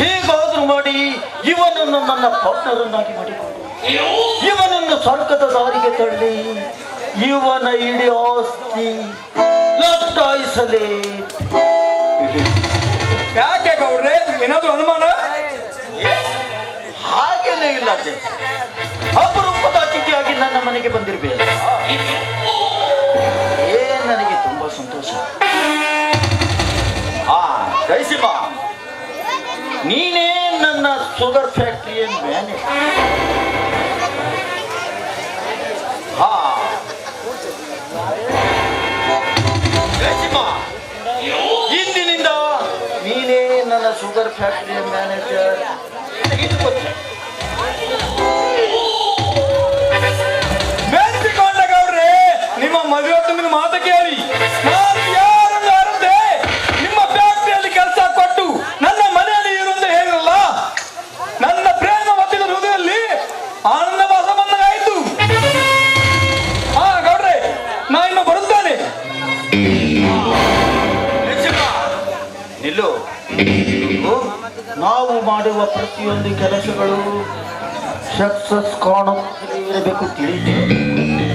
ಹೇಗಾದ್ರೂ ಮಾಡಿ ಇವನನ್ನು ನನ್ನ ಪಾರ್ಟ್ನರನ್ನಾಗಿ ಮಾಡಿಕೊಂಡು. ಇವನನ್ನು ಸ್ವರ್ಗದ ದಾರಿಗೆ ತಳ್ಳಿ ಇವನ ಇಡಿ ಆಸ್ತಿ ಲಟ್ಟಾಯಿಸಲಿ ಯಾಕೆ ಗೌಡ್ರೆ? ಏನಾದ್ರು ಅನುಮಾನ? ಹಾಗೇನೇ ಇಲ್ಲ ಅಪರೂಪದ ಅತಿಥಿಯಾಗಿ ನನ್ನ ಮನೆಗೆ ಬಂದಿರ್ಬೇಕು. Sugar ಫ್ಯಾಕ್ಟ್ರಿಯ manager. ನೆನೆಸಿಕೊಂಡ ಗೌಡ್ರಿ ನಿಮ್ಮ ಮದುವೆ ಮಾತು ಕೇಳಿ. ಮಾಡುವ ಪ್ರತಿಯೊಂದು ಕೆಲಸಗಳು ಸಕ್ಸಸ್ ಕಾಣಬೇಕು ತಿಳಿದಿದೆ ತಿಳಿದು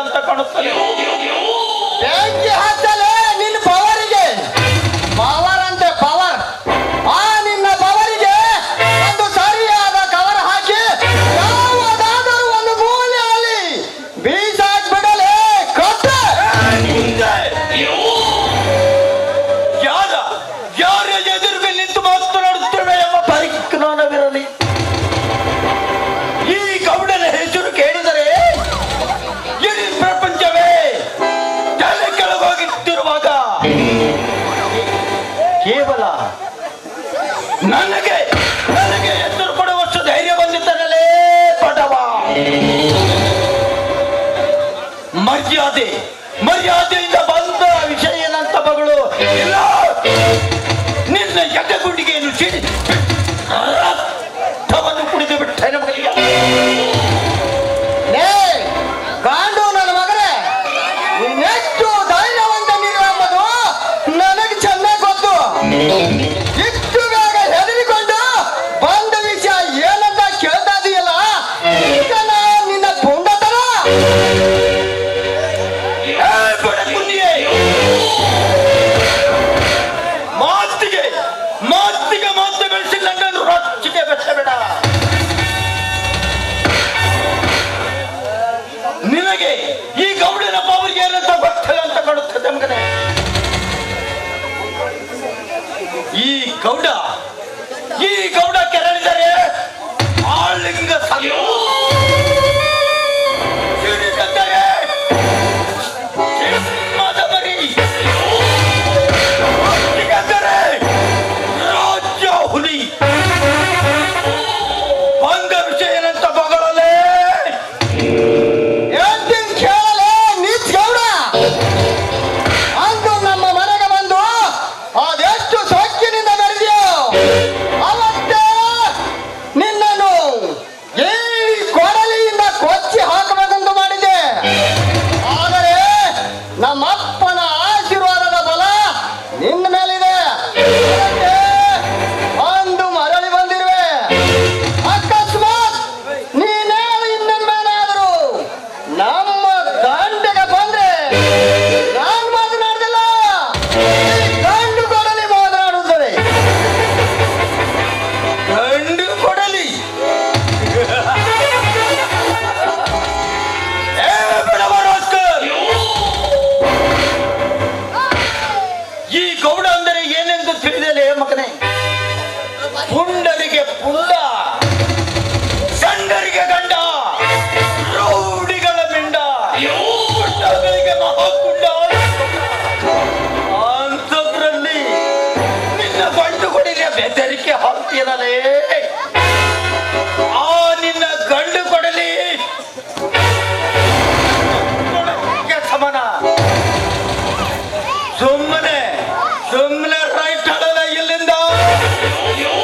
ಅಂತ ಕಾಣುತ್ತಲೇ ಮರ್ಯಾದೆ ಮರ್ಯಾದೆಯಿಂದ ಬಂದ ವಿಷಯ ಏನಂತ ಮಗಳು? ಎಲ್ಲ ನಿನ್ನ ಎದೆಗುಂಡಿಗೆಯನ್ನು ಅವರಿಗೆ ಈ ಗೌಡನ ಅವರಿಗೆ ಏನಂತ ಗೊತ್ತಿಲ್ಲ ಅಂತ ಕಾಣುತ್ತದೆ ನಮ್ಗೆ ಈ ಗೌಡ ಈ ಗೌಡ ಕೆರಳಿದರೆ Yo, yo.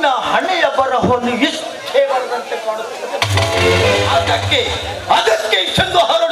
ನಿನ್ನ ಹಣೆಯ ಬರಹವನ್ನು ಇಷ್ಟೇ ಬರದಂತೆ ಕಾಣುತ್ತದೆ ಅದಕ್ಕೆ ಅದಕ್ಕೆ ಇಷ್ಟೊಂದು ಹರ